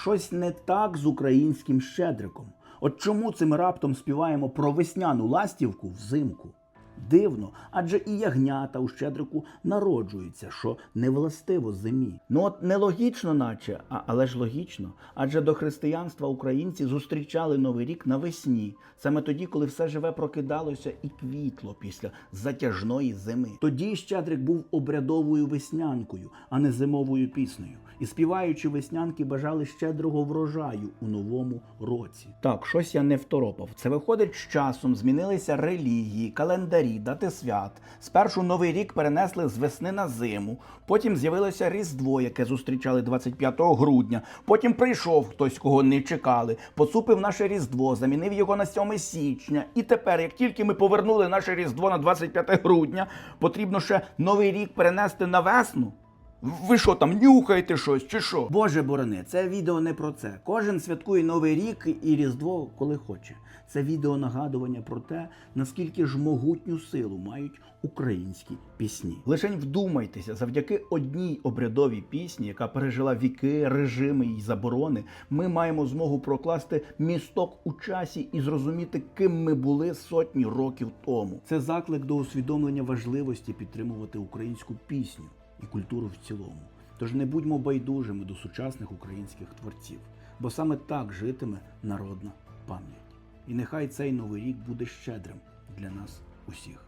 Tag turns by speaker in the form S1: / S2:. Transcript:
S1: щось не так з українським щедриком. От чому це ми раптом співаємо про весняну ластівку взимку? Дивно, адже і ягнята у щедрику народжуються, що не властиво зимі. Ну от нелогічно, наче, а, але ж логічно. Адже до християнства українці зустрічали новий рік навесні, саме тоді, коли все живе прокидалося і квітло після затяжної зими. Тоді щедрик був обрядовою веснянкою, а не зимовою піснею. І співаючи веснянки, бажали щедрого врожаю у новому році. Так, щось я не второпав. Це виходить з часом, змінилися релігії, календарі, дати свят. Спершу новий рік перенесли з весни на зиму. Потім з'явилося Різдво, яке зустрічали 25 грудня. Потім прийшов хтось, кого не чекали, поцупив наше Різдво, замінив його на 7 січня. І тепер, як тільки ми повернули наше Різдво на 25 грудня, потрібно ще новий рік перенести на весну. Ви що там нюхаєте щось чи що? Боже борони, це відео не про це. Кожен святкує Новий рік і Різдво, коли хоче. Це відео нагадування про те, наскільки ж могутню силу мають українські пісні. Лишень вдумайтеся, завдяки одній обрядовій пісні, яка пережила віки, режими і заборони, ми маємо змогу прокласти місток у часі і зрозуміти, ким ми були сотні років тому. Це заклик до усвідомлення важливості підтримувати українську пісню і культуру в цілому. Тож не будьмо байдужими до сучасних українських творців, бо саме так житиме народна пам'ять. І нехай цей новий рік буде щедрим для нас усіх.